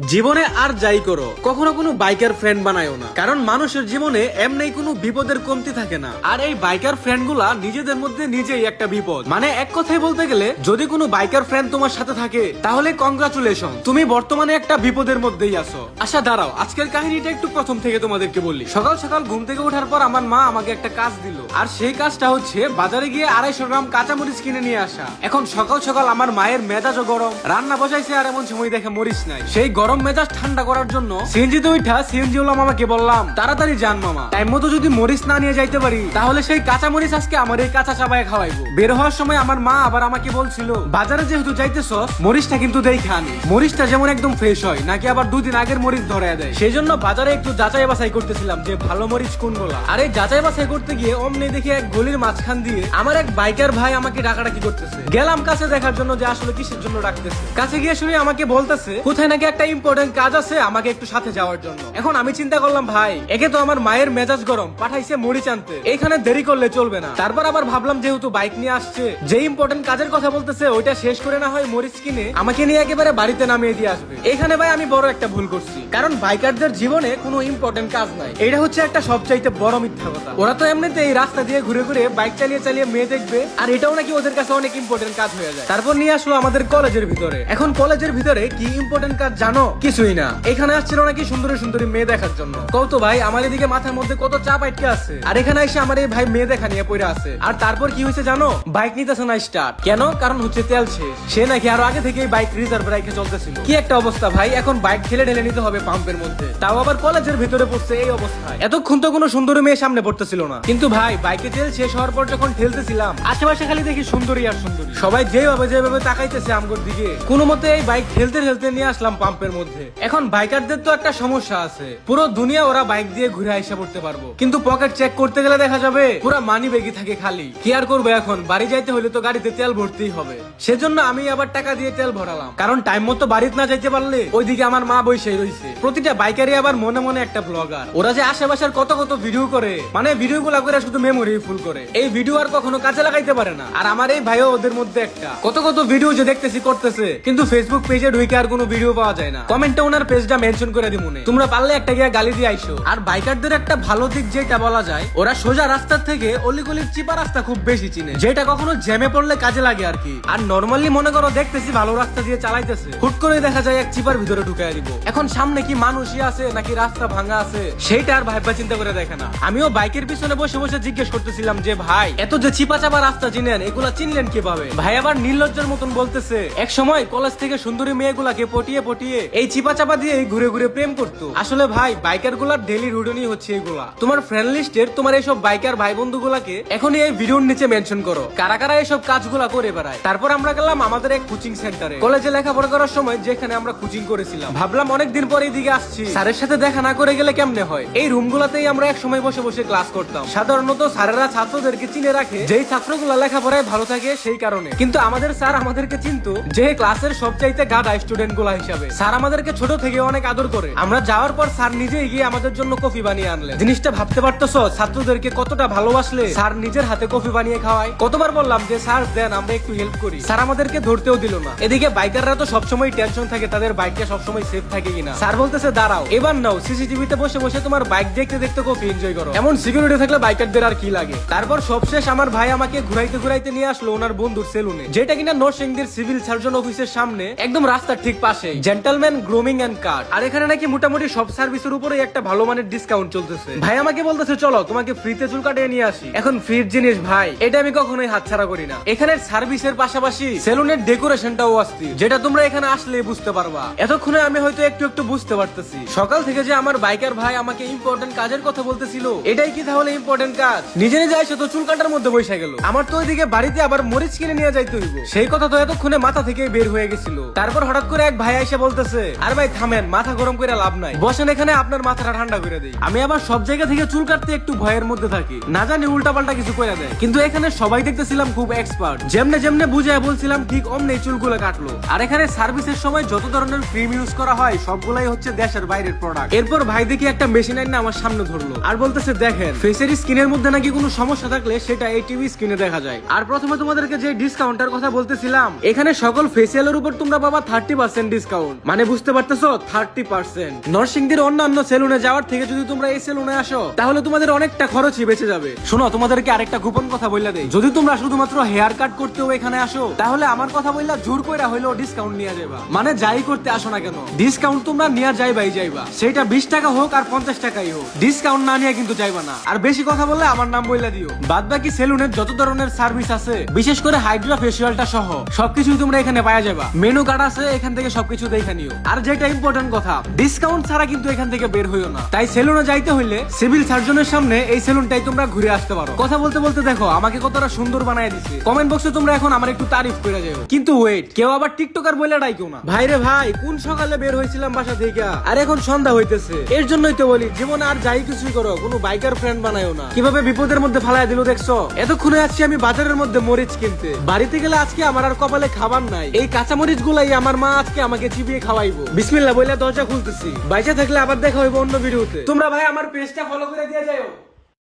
জীবনে আর যাই করো, কখনো কোনো বাইকার ফ্রেন্ড বানায়ও না। কারণ মানুষের জীবনে এমনি কোনো বিপদের কমতি থাকে না। আর এই বাইকার ফ্রেন্ডগুলা নিজেদের মধ্যে নিজেই একটা বিপদ। মানে এক কথায় বলতে গেলে, যদি কোনো বাইকার ফ্রেন্ড তোমার সাথে থাকে, তাহলে কংগ্রাচুলেশন তুমি বর্তমানে একটা বিপদের মধ্যেই আছো। আচ্ছা দাঁড়াও, আজকের কাহিনীটা একটু প্রথম থেকে তোমাদেরকে বলি। সকাল সকাল ঘুম থেকে ওঠার পর আমার মা আমাকে একটা কাজ দিল। আর সেই কাজটা হচ্ছে বাজারে গিয়ে আড়াইশো গ্রাম কাঁচামরিচ কিনে নিয়ে আসা। এখন সকাল সকাল আমার মায়ের মেজাজও গরম। রান্না বসাইছে আর এমন সময় দেখে মরিচ নাই। সেই গরম মেজাজ ঠান্ডা করার জন্য সিএনজি তো উঠা সিএনজি ওলা মামাকে বললাম, তাড়াতাড়ি যান মামা। টাইম মতো যদি মরিচ না নিয়ে যাইতে পারি, তাহলে সেই কাঁচা মরিচ আজকে আমার এই কাঁচা চাবায় খাওয়াইবো। বের হওয়ার সময় আমার মা আবার আমাকে বলছিল, বাজারে যেহেতু যাইতেছ মরিচটা কিন্তু দেখে আনি। মরিচটা যেমন একদম ফ্রেশ হয়, নাকি আবার দুদিন আগের মরিচ ধরে দেয়? সেই জন্য বাজারে একটু যাচাই বাছাই করতেছিলাম যে ভালো মরিচ কোনগুলা আর এই যাচাই বাছাই করতে গিয়ে অমনি দেখি এক গলির মাঝখান দিয়ে আমার এক বাইকার ভাই আমাকে ডাকাডাকি করতেছে। গেলাম কাছে দেখার জন্য যে আসলে কিসের জন্য ডাকতেছে। কাছে গিয়ে শুনে আমাকে বলতেছে, কোথায় নাকি একটা ইম্পর্টেন্ট কাজ আছে, আমাকে একটু সাথে যাওয়ার জন্য। এখন আমি চিন্তা করলাম, ভাই, একে তো আমার মায়ের মেজাজ গরম, পাঠাইছে মরিচ আনতে এইখানে দেরি করলে চলবে না। তারপর আবার ভাবলাম, যেহেতু বাইক নিয়ে আসছে যে ইম্পর্টেন্ট কাজের কথা বলতেছে, ওইটা শেষ করে না হয় মরিচ কিনে আমাকে নিয়ে একেবারে বাড়িতে নামিয়ে দিয়ে আসবে। এখানে ভাই আমি বড় একটা ভুল করছি, কারণ বাইকারদের জীবনে কোনো ইম্পর্টেন্ট কাজ নাই। এটা হচ্ছে একটা সবচাইতে বড় মিথ্যা কথা। ওরা তো এমনিতে এই রাস্তা দিয়ে ঘুরে ঘুরে বাইক চালিয়ে চালিয়ে মেয়ে দেখবে, আর এটাও নাকি ওদের কাছে অনেক ইম্পর্টেন্ট কাজ হয়ে যায়। তারপর নিয়ে আসলো আমাদের কলেজের ভিতরে। এখন কলেজের ভিতরে কি ইম্পর্টেন্ট কাজ জানো? কিছুই না। এখানে আসছিল নাকি সুন্দরী সুন্দরী মেয়ে দেখার জন্য। কত ভাই, আমার এদিকে মাথার মধ্যে কত চাপ আটকে আছে। আর এখানে এসে আমার এই ভাই মেয়ে দেখা নিয়ে পড়ে আছে। আর তারপর কি হয়েছে জানো? বাইক নিতেছে না স্টার্ট কেন? কারণ হচ্ছে তেল শেষ। সে নাকি আরও আগে থেকে বাইক রিজার্ভ রাইখে চলতেছিল। কি একটা অবস্থা ভাই, এখন বাইক ঠেলে ঢেলে নিতে হবে পাম্পের মধ্যে। তাও আবার কলেজের ভিতরে পড়ছে এই অবস্থায়। এতক্ষণ তো কোনো সুন্দরী মেয়ে সামনে পড়তেছিল না। কিন্তু ভাই বাইকে তেল শেষ হওয়ার পর যখন ঠেলতেছিলাম আশেপাশে খালি দেখি সুন্দরী আর সুন্দরী। সবাই যেভাবে যেভাবে তাকাইতেছে আমগোর দিকে কোনো মতে এই বাইক ঠেলতে ঠেলতে নিয়ে আসলাম পাম্পের মধ্যে। এখন বাইকারদের তো একটা সমস্যা আছে। পুরো দুনিয়া ওরা বাইক দিয়ে ঘুরে আইসা পড়তে পারব। কিন্তু পকেট চেক করতে গেলে দেখা যাবে পুরো মানি ব্যাগই থাকে খালি। কি আর করব এখন? বাড়ি যাইতে হলে তো গাড়িতে তেল ভরতেই হবে। সেজন্য আমি আবার টাকা দিয়ে তেল ভরালাম। কারণ টাইম মতো বাড়িতে না যাইতে পারলে ওইদিকে আমার মা বসে রয়েছে প্রতিটা বাইকারই আবার মনে মনে একটা ব্লগার ওরা যে আশেপাশের কত কত ভিডিও করে মানে ভিডিও গুলা করে শুধু মেমোরি ফুল করে। এই ভিডিও আর কখনো কাজে লাগাইতে পারে না। আর আমার এই ভাইও ওদের মধ্যে একটা। কত কত ভিডিও যে দেখতেছি, করতেছে। কিন্তু ফেসবুক পেজে ঢুকে আর কোনো ভিডিও পাওয়া যায় না। কমেন্টে ওনার পেজটা মেনশন করে দিব তোমরা পারলে একটা গিয়ে গালি দিয়ে আইসো। আর বাইকারদের একটা ভালো দিক যেটা বলা যায়, ওরা সোজা রাস্তার থেকে অলিগলির চিপা রাস্তা খুব বেশি চিনে। যেটা কখনো জ্যামে পড়লে কাজে লাগে আর কি। আর নর্মালি মনে করো দেখতেছি ভালো রাস্তা দিয়ে চালাইতেছে। হুট করে দেখা যায় এক চিপার ভিতরে ঢুকাই দিব। এখন সামনে কি মানুষই আছে, নাকি রাস্তা ভাঙা আছে, সেইটা আর ভাইবা চিন্তা করে দেখে না। আমিও বাইকের পিছনে বসে বসে জিজ্ঞেস করতেছিলাম যে ভাই, এত যে চিপা চাপা রাস্তা চিনেন, এগুলা চিনলেন কীভাবে? ভাই আবার নির্লজ্জের মতন বলতেছে এক সময় কলেজ থেকে সুন্দরী মেয়েগুলাকে পটিয়ে পটিয়ে এই চিপা চাপা দিয়ে ঘুরে ঘুরে প্রেম করতো। আসলে ভাই বাইকারগুলার ডেলি রুটিনই হচ্ছে এগুলা। তোমার ফ্রেন্ড লিস্টের তোমার এইসব বাইকার ভাই বন্ধু গুলাকে এখনই এই ভিডিওর নিচে মেনশন করো। কারা কারা এইসব কাজগুলা করে বেড়ায়? তারপর আমরা গেলাম আমাদের এক কোচিং সেন্টারে কলেজে লেখাপড়া করার সময় যেখানে আমরা কোচিং করেছিলাম। ভাবলাম অনেকদিন পরে এদিকে আসছি। স্যারের সাথে দেখা না করে গেলে কেমনে হয়? এই রুম গুলাতেই আমরা এক সময় বসে বসে ক্লাস করতাম। সাধারণত স্যারেরা ছাত্রদেরকে চিনে রাখে, যেই ছাত্রগুলা লেখাপড়ায় ভালো থাকে সেই কারণে। কিন্তু আমাদের স্যার আমাদেরকে চিনতো যে ক্লাসের সবচাইতে গাদা স্টুডেন্টগুলা হিসাবে। স্যার আমাদেরকে ছোট থেকে অনেক আদর করে। আমরা যাওয়ার পর স্যার নিজেই গিয়ে আমাদের জন্য কফি বানিয়ে আনলেন। জিনিসটা ভাবতে পারতেছ, ছাত্রদেরকে কতটা ভালোবাসলে? স্যার নিজের হাতে কফি বানিয়ে খাওয়ায়। কতবার বললাম যে, স্যার, দেন, আমরা একটু হেল্প করি। স্যার আমাদেরকে ধরতেও দিল না। এদিকে বাইকাররা তো সবসময় টেনশন থাকে, তাদের বাইকটা সবসময় সেফ থাকে কিনা। স্যার বলতেছে, দাঁড়াও, এবার নাও সিসিটিভিতে বসে বসে তোমার বাইক দেখতে দেখতে কফি এনজয় করো। এমন সিকিউরিটি থাকলে বাইকারদের কি লাগে? তারপর সবশেষ আমার ভাই আমাকে ঘুরাইতে ঘুরাইতে নিয়ে আসলো ওনার বন্ধুর সেলুনে। যেটা কিনা নরসিংদীর সিভিল সার্জন অফিসের সামনে একদম রাস্তার ঠিক পাশে জেন্টালম্যান গ্রোমিং এন্ড কার আর এখানে নাকি মোটামুটি সব সার্ভিসের উপরে একটা ভালো মানের ডিসকাউন্ট চলতেছে। ভাই আমাকে বলতেছে, চলো, তোমাকে ফ্রিতে চুল কাটিয়ে নিয়ে আসি। এখন ফ্রির জিনিস ভাই, এটা আমি কখনোই হাতছাড়া করি না। এখানের সার্ভিসের পাশাপাশি সেলুনের ডেকোরেশনটাও অস্থির। যেটা তোমরা এখানে আসলে বুঝতে পারবা। এতক্ষণে আমি হয়তো একটু একটু বুঝতে পারতেছি। সকাল থেকে যে আমার বাইকার ভাই আমাকে ইম্পর্টেন্ট কাজের কথা বলতেছিল, এটাই কি তাহলে ইম্পর্টেন্ট কাজ? নিজে নিজে এসে তো চুল কাটার মধ্যে বসে গেল। আমার তো ওইদিকে বাড়িতে আবার মরিচ কিনে নিয়ে যাইতে হইব। সেই কথা তো এতক্ষণে মাথা থেকে বের হয়ে গেছিল। তারপর হঠাৎ করে এক ভাই এসে বলতেছে, আর ভাই, থামেন, মাথা গরম করে লাভ নাই। বসেন এখানে, আপনার মাথাটা ঠান্ডা করে দেই। আমি আবার সব জায়গা থেকে চুল কাটতে একটু ভয়ের মধ্যে থাকি। না জানি উল্টা পাল্টা কিছু করে দেয়। কিন্তু এখানে সবাই দেখতেছিলাম খুব এক্সপার্ট যেমনে যেমনে বুঝায় বলছিলাম, ঠিক অমনি চুলগুলো কাটলো। আর এখানে সার্ভিসের সময় যত ধরনের ক্রিম ইউজ করা হয়, সবগুলাই হচ্ছে দেশের বাইরের প্রোডাক্ট এরপর ভাই দেখি একটা মেশিন আইন আমার সামনে ধরলো। আর বলতেছে, দেখেন ফেসের স্কিনের মধ্যে নাকি কোনো সমস্যা থাকলে সেটা এই টিভি স্ক্রিনে দেখা যায়। আর প্রথমে তোমাদেরকে যে ডিসকাউন্টের কথা বলতেছিলাম, এখানে সকল ফেসিয়ালের উপর তোমরা পাবা থার্টি পার্সেন্ট ডিসকাউন্ট মানে বুঝতে পারতেছো? থার্টি পার্সেন্ট নরসিংদীর অন্যান্য সেলুনে যাওয়ার থেকে যদি তোমরা এই সেলুনে আসো, তাহলে তোমাদের অনেকটা খরচই বেঁচে যাবে। শোনো, তোমাদেরকে আরেকটা গোপন কথা বললা দেই। যদি তোমরা শুধুমাত্র হেয়ার কাট করতেও এখানে আসো, তাহলে আমার কথা বললা জোর কইরা হইলেও ডিসকাউন্ট নিয়ে যাবা মানে যাই করতে আসো না কেন? ডিসকাউন্ট তোমরা নিয়ে যাইবাই যাইবা। সেটা বিশ টাকা হোক আর পঞ্চাশ টাকাই হোক। ডিসকাউন্ট না নিয়ে কিন্তু যাইবা না। আর বেশি কথা বললে আমার নাম বইলা দিও। বাদ বাকি সেলুনের যত ধরনের সার্ভিস আছে, বিশেষ করে হাইড্রা ফেসিয়ালটা সহ, সবকিছুই তোমরা এখানে পাওয়া যাবা। মেনু কার্ড আছে, এখান থেকে সবকিছু দেখে নিও। আর যেটা ইম্পর্টেন্ট কথা ডিসকাউন্ট ছাড়া কিন্তু এখান থেকে বের হইও না। তাই সেলুনে যাইতে হইলে সিভিল সার্জনের সামনে এই সেলুনটাই তোমরা ঘুরে আসতে পারো। কথা বলতে বলতে দেখো, আমাকে কতটা সুন্দর বানায় দিছে। কমেন্ট বক্সে তোমরা এখন আমার একটু তারিফ করে যাও। কিন্তু ওয়েট কেউ আবার টিকটকার বলে ডাইকেও না। ভাই রে ভাই, কোন সকালে বের হয়েছিলাম বাসা থেকে? আর এখন সন্ধ্যা হইতেছে। এর জন্যই তো বলি, জীবনে আর যাই কিছুই করো, কোনো বাইকার ফ্রেন্ড বানায়ও না। কীভাবে বিপদের মধ্যে ফালাই দিল, দেখছ? এতক্ষণে আছি আমি বাজারের মধ্যে মরিচ কিনতে। বাড়িতে গেলে আজকে আমার আর কপালে খাবার নাই। এই কাঁচা মরিচ গুলাই আমার মা আজকে আমাকে চিবিয়ে খাওয়াইবো। বিসমিল্লাহ বইলা দরজা খুলতেছি। বাইচা থাকলে আবার দেখা হইব অন্য ভিডিওতে। তোমরা ভাই আমার পেজটা ফলো করে দিয়ে যাও